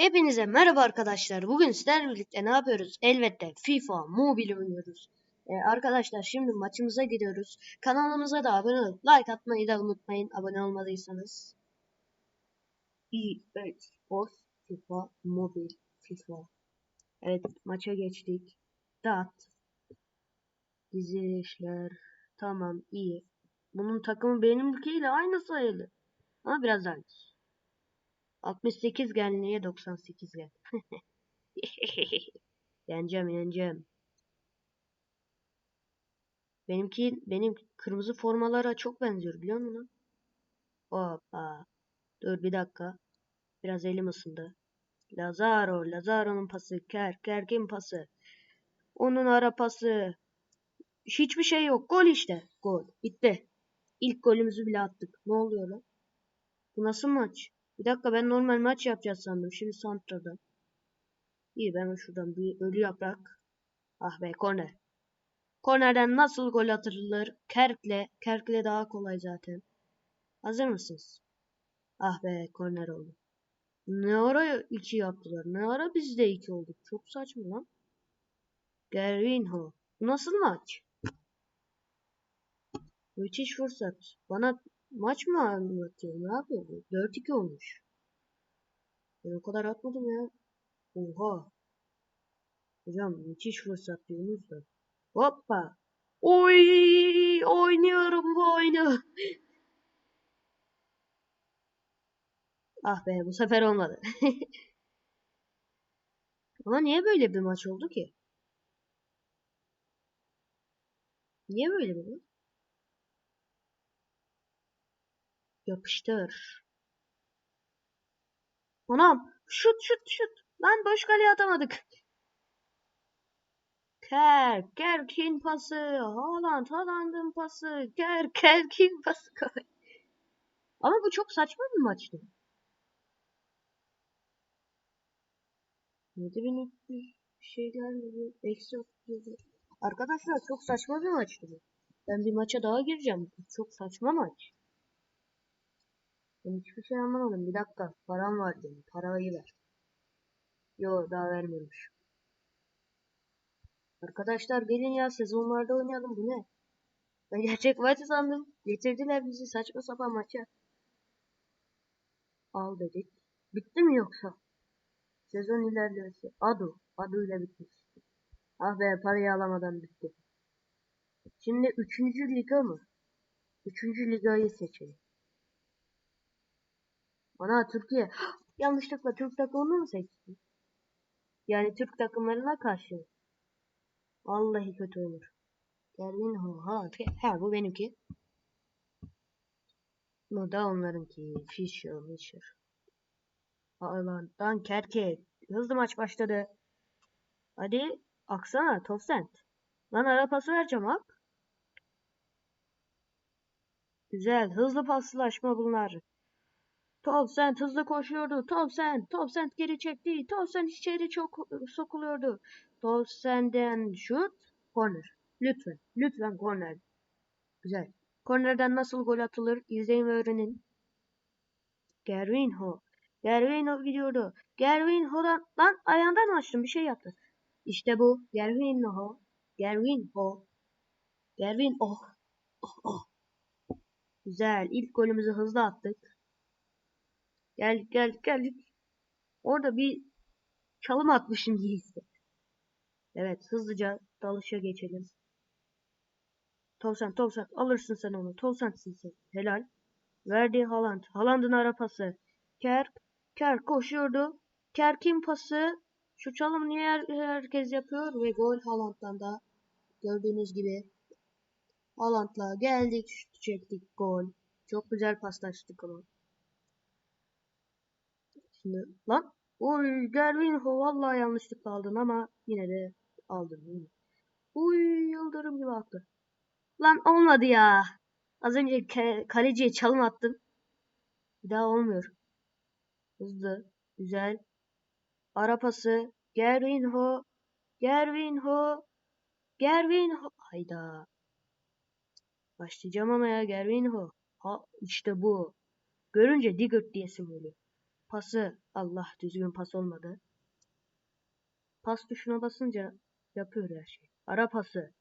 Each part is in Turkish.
Hepinize merhaba arkadaşlar. Bugün sizlerle birlikte ne yapıyoruz? Elbette FIFA Mobile oynuyoruz. Ee, arkadaşlar şimdi maçımıza gidiyoruz. Kanalımıza da abone olup like atmayı da unutmayın abone olmadıysanız. EA Sports FIFA Mobile FIFA. Evet maça geçtik. Dat. Dizilişler. Tamam iyi. Bunun takımı benimkiyle aynı sayılı. Ama biraz aynı. 68 gel niye 98 gel. yeneceğim yeneceğim. Benimki benim kırmızı formalara çok benziyor biliyor musun? Hoppa. Dur bir dakika. Biraz elim ısındı. Lazaro. Lazaro'nun pası. Ker. Kerk'in pası. Onun ara pası. Hiçbir şey yok. Gol işte. Gol. Bitti. İlk golümüzü bile attık. Ne oluyor lan? Bu nasıl maç? Bir dakika ben normal maç yapacağız sandım. Şimdi Santra'da. İyi ben şuradan bir ölü yaprak. Ah be korner. Kornerden nasıl gol atılır? Kerk'le. Kerk'le daha kolay zaten. Hazır mısınız? Ah be korner oldu. Ne ara iki yaptılar? Ne ara biz de iki olduk? Çok saçma lan. Gervinho. Bu nasıl maç? Müthiş fırsat. Bana maç mı anlatıyor? Ne yapıyor bu? 4-2 olmuş. Ben o kadar atmadım ya. Oha. Hocam müthiş fırsat diyorsunuz da. Hoppa. Oy oynuyorum bu oyunu. ah be bu sefer olmadı. Ama niye böyle bir maç oldu ki? Niye böyle bir maç? Yapıştır. Anam şut şut şut. Lan boş kaleye atamadık. Kerk, Kerk'in pası. Haaland, Haaland'ın pası. Kerk, Kerk'in pası. Ama bu çok saçma bir maçtı. 7300 şeyler mi? Eksi 37. Arkadaşlar çok saçma bir maçtı bu. Ben bir maça daha gireceğim. Çok saçma maç. Ben hiçbir şey anlamadım. Bir dakika. Param var benim. Parayı ver. Yo daha vermiyormuş. Arkadaşlar gelin ya sezonlarda oynayalım. Bu ne? Ben gerçek maçı sandım. Getirdiler bizi saçma sapan maça. Al dedik. Bitti mi yoksa? Sezon ilerlemesi. Adu. Adu ile bitmiş. Ah be parayı alamadan bitti. Şimdi 3. liga mı? 3. ligayı seçelim. Ana Türkiye. Yanlışlıkla Türk takımını mı seçtim? Yani Türk takımlarına karşı. Vallahi kötü olur. Gerwin ha ha bu benimki. Bu da onlarınki. Fisher, Fisher. Haaland'dan Kerke. Hızlı maç başladı. Hadi aksana Tofsent. Lan ara pası vereceğim ha. Güzel hızlı paslaşma bunlar. Townsend hızlı koşuyordu. Townsend, Townsend geri çekti. Townsend içeri çok sokuluyordu. Townsend'den şut, corner. Lütfen, lütfen corner. Güzel. Corner'den nasıl gol atılır izleyin ve öğrenin. Gervinho. Gervinho gidiyordu. Gervinho'dan lan ayağından açtım bir şey yaptı. İşte bu. Gervinho. Gervinho. Gervinho. Oh. Oh, oh. Güzel. İlk golümüzü hızlı attık. Geldik geldik geldik. Orada bir çalım atmışım hissettim. Evet hızlıca dalışa geçelim. Tolsan Tolsan alırsın sen onu. Tolsan'sın sen. Helal. Verdi Haaland. Haaland'ın ara pası. Kerk. Kerk koşuyordu. Kerk'in pası. Şu çalım niye her, herkes yapıyor ve gol Haaland'dan da gördüğünüz gibi Haaland'la geldik, şut çektik, gol. Çok güzel paslaştık ama. Şimdi lan Oy Gervinho vallahi yanlışlıkla aldın ama yine de aldın. Yine. Uy yıldırım gibi attı. Lan olmadı ya. Az önce kaleciye çalım attım. Bir daha olmuyor. Hızlı. Güzel. Ara pası. Gervinho. Gervinho. Gervinho. Hayda. Başlayacağım ama ya Gervinho. Ha işte bu. Görünce Digert diyesim oluyor. Pası. Allah düzgün pas olmadı. Pas tuşuna basınca yapıyor her şey. Ara pası.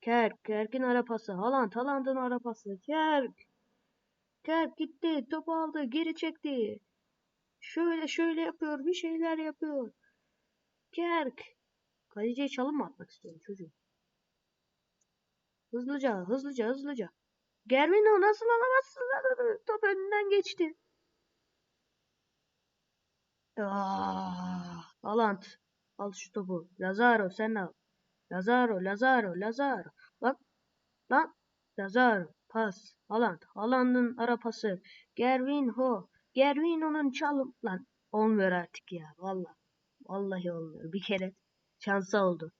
Kerk. Kerk'in ara pası. Haaland. Haaland'ın ara pası. Kerk. Kerk gitti. Topu aldı. Geri çekti. Şöyle şöyle yapıyor. Bir şeyler yapıyor. Kerk. Kaleciye çalım mı atmak istiyorum çocuğum? Hızlıca, hızlıca, hızlıca. Gervinho nasıl alamazsın? Top önünden geçti. Ah, Haaland. Al şu topu. Lazaro sen al. Lazaro, Lazaro, Lazaro. Bak. Lan. Lazaro. Pas. Haaland. Haaland'ın ara pası. Gervinho. Gervinho'nun çalım. Lan. Olmuyor artık ya. Vallahi. Vallahi olmuyor. Bir kere şansa oldu.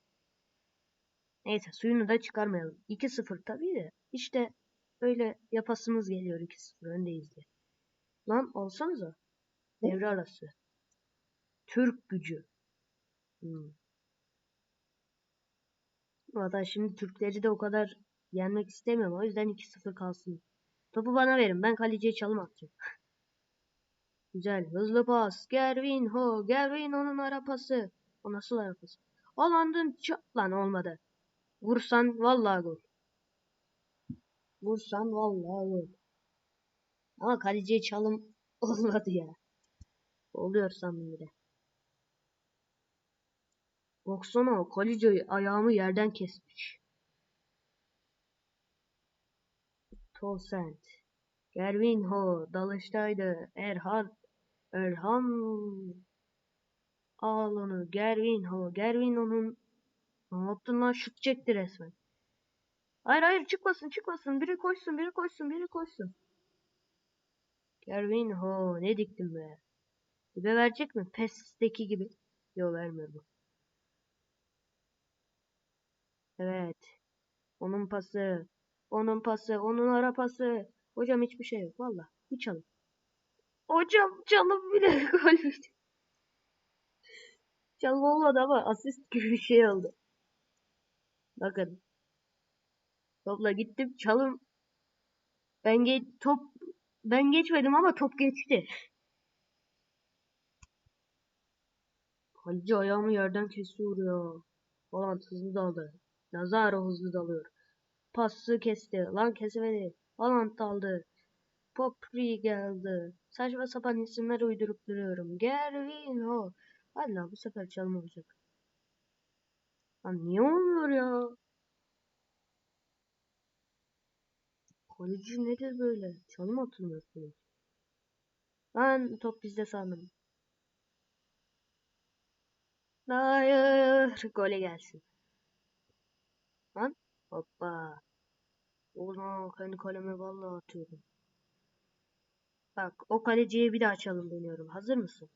Neyse suyunu da çıkarmayalım. 2-0 tabii de. İşte öyle yapasımız geliyor 2-0 öndeyiz diye. Lan olsanıza. Devre arası. Türk gücü. Hmm. Valla şimdi Türkleri de o kadar yenmek istemiyorum. O yüzden 2-0 kalsın. Topu bana verin. Ben kaleciye çalım atacağım. Güzel. Hızlı pas. Gervinho. Gervinho'nun ara pası. O nasıl ara pası? Haaland'ın ça- Lan olmadı. Vursan vallahi gol. Vursan vallahi gol. Ama kaleciye çalım olmadı ya. Oluyor sandım bir de. Baksana kaleci ayağımı yerden kesmiş. Tosent. Gervinho dalıştaydı. Erhan Erhan al onu Gervinho. Gervinho'nun ne yaptın lan şut çekti resmen. Hayır hayır çıkmasın çıkmasın. Biri koşsun biri koşsun biri koşsun. Gervinho ne diktim be. Dibe verecek mi? PES'teki gibi. Yok vermiyor bu. Evet. Onun pası. Onun pası. Onun ara pası. Hocam hiçbir şey yok. Valla. Bir çalım. Hocam çalım bile gol. çalım olmadı ama asist gibi bir şey oldu. Bakın. Topla gittim. Çalım. Ben ge top ben geçmedim ama top geçti. Kaleci ayağımı yerden kesiyor ya. Falan hızlı daldı. Lazaro hızlı dalıyor. Pası kesti. Lan kesemedi. Haaland daldı. Popri geldi. Saçma sapan isimler uydurup duruyorum. Gervinho. Hadi lan bu sefer çalım olacak. Lan niye olmuyor ya? Kaleci nedir böyle? Çalım atılmıyor böyle. Lan top bizde sandım. Hayır. Gole gelsin. Hoppa. Oğlum kendi kaleme vallahi atıyorum. Bak o kaleciye bir daha çalım deniyorum. Hazır mısın?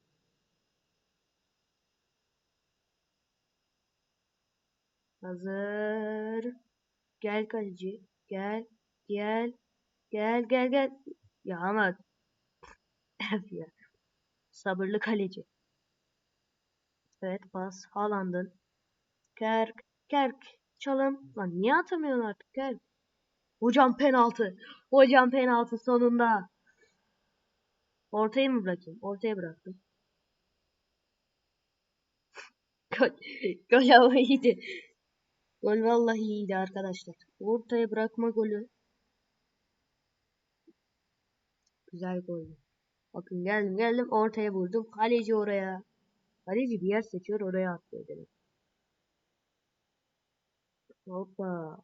Hazır. Gel kaleci. Gel. Gel. Gel gel gel. Ya ama ya. Sabırlı kaleci. Evet pas. Haaland'ın. Kerk. Kerk. Çalım. Lan niye atamıyorsun artık Kerk? Hocam penaltı. Hocam penaltı sonunda. Ortaya mı bırakayım? Ortaya bıraktım. Gol, gol ama iyiydi. Gol vallahi iyiydi arkadaşlar. Ortaya bırakma golü. Güzel gol. Bakın geldim geldim ortaya vurdum. Kaleci oraya. Kaleci bir yer seçiyor oraya atlıyor demek. Hoppa.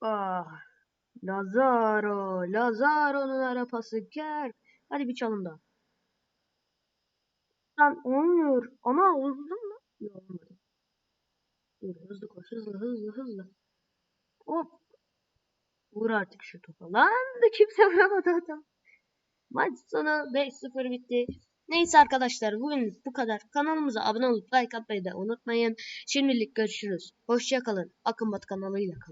Ah. Lazaro. Lazaro'nun ara pası. Gel. Hadi bir çalım daha. Lan olmuyor. Ana oldu mu? Yok olmadı. Dur hızlı koş hızlı hızlı hızlı. Hop. Vur artık şu topa. Lan da kimse vuramadı adam. Maç sonu 5-0 bitti. Neyse arkadaşlar bugün bu kadar. Kanalımıza abone olup like atmayı da unutmayın. Şimdilik görüşürüz. Hoşçakalın. Akın Bat kanalıyla kalın.